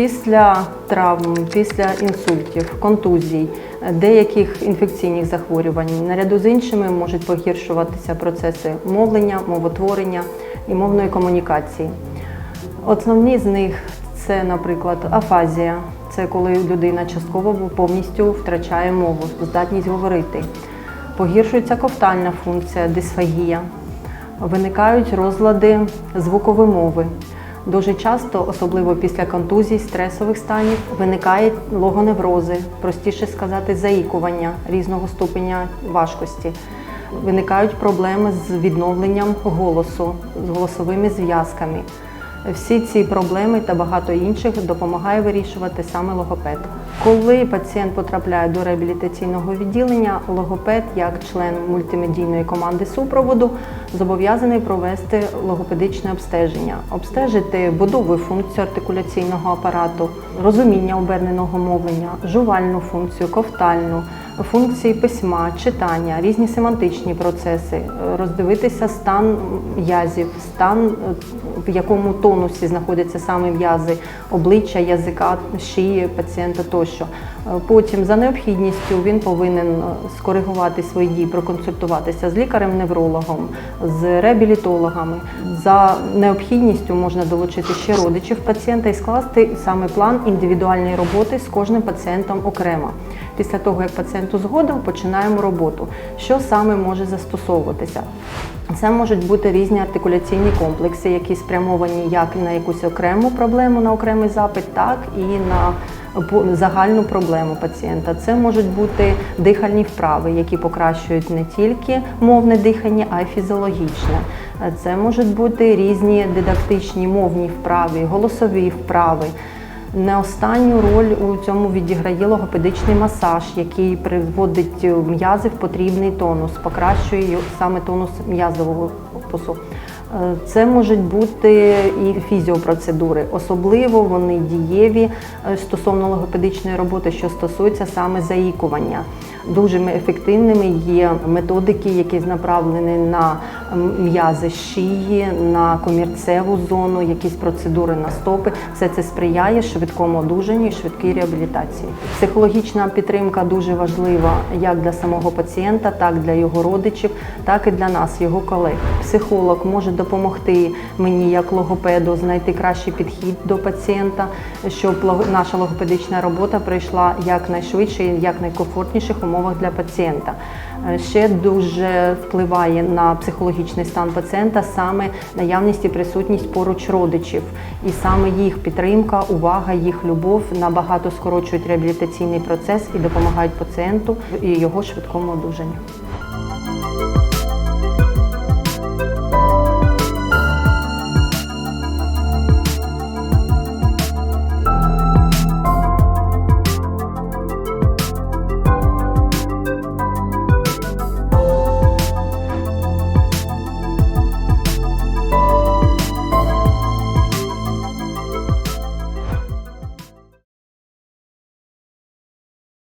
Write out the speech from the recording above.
Після травм, після інсультів, контузій, деяких інфекційних захворювань, наряду з іншими можуть погіршуватися процеси мовлення, мовотворення і мовної комунікації. Основні з них це, наприклад, афазія. Це коли людина частково повністю втрачає мову, здатність говорити. Погіршується ковтальна функція, дисфагія. Виникають розлади звуковимови. Дуже часто, особливо після контузій, стресових станів, виникають логоневрози, простіше сказати, заїкування різного ступеня важкості. Виникають проблеми з відновленням голосу, з голосовими зв'язками. Всі ці проблеми та багато інших допомагає вирішувати саме логопед. Коли пацієнт потрапляє до реабілітаційного відділення, логопед, як член мультимедійної команди супроводу, зобов'язаний провести логопедичне обстеження, обстежити будову функцію артикуляційного апарату, розуміння оберненого мовлення, жувальну функцію, ковтальну, функції письма, читання, різні семантичні процеси, е, роздивитися стан м'язів, стан, е, в якому тонусі знаходяться саме м'язи, обличчя, язика, шиї пацієнта тощо. Е, Потім за необхідністю він повинен скоригувати свої дії, проконсультуватися з лікарем-неврологом, з реабілітологами. За необхідністю можна долучити ще родичів пацієнта і скласти саме план індивідуальної роботи з кожним пацієнтом окремо. Після того, як пацієнту згодом, починаємо роботу. Що саме може застосовуватися? Це можуть бути різні артикуляційні комплекси, які спрямовані як на якусь окрему проблему, на окремий запит, так і на загальну проблему пацієнта. Це можуть бути дихальні вправи, які покращують не тільки мовне дихання, а й фізіологічне. Це можуть бути різні дидактичні мовні вправи, голосові вправи. Не останню роль у цьому відіграє логопедичний масаж, який приводить м'язи в потрібний тонус, покращує саме тонус м'язового корпусу. Е, Це можуть бути і фізіопроцедури, особливо вони дієві е, стосовно логопедичної роботи, що стосується саме заїкування. Дуже ефективними є методики, які направлені на м'язи шиї, на комірцеву зону, якісь процедури на стопи. Все це сприяє швидкому одужанню і швидкій реабілітації. Психологічна підтримка дуже важлива як для самого пацієнта, так і для його родичів, так і для нас, його колег. Психолог може допомогти мені як логопеду знайти кращий підхід до пацієнта, щоб наша логопедична робота пройшла якнайшвидше і якнайкомфортніших умовах для пацієнта. Е, Ще дуже впливає на психологічний стан пацієнта саме наявність і присутність поруч родичів, і саме їх підтримка, увага, їх любов набагато скорочують реабілітаційний процес і допомагають пацієнту і його швидкому одужанню.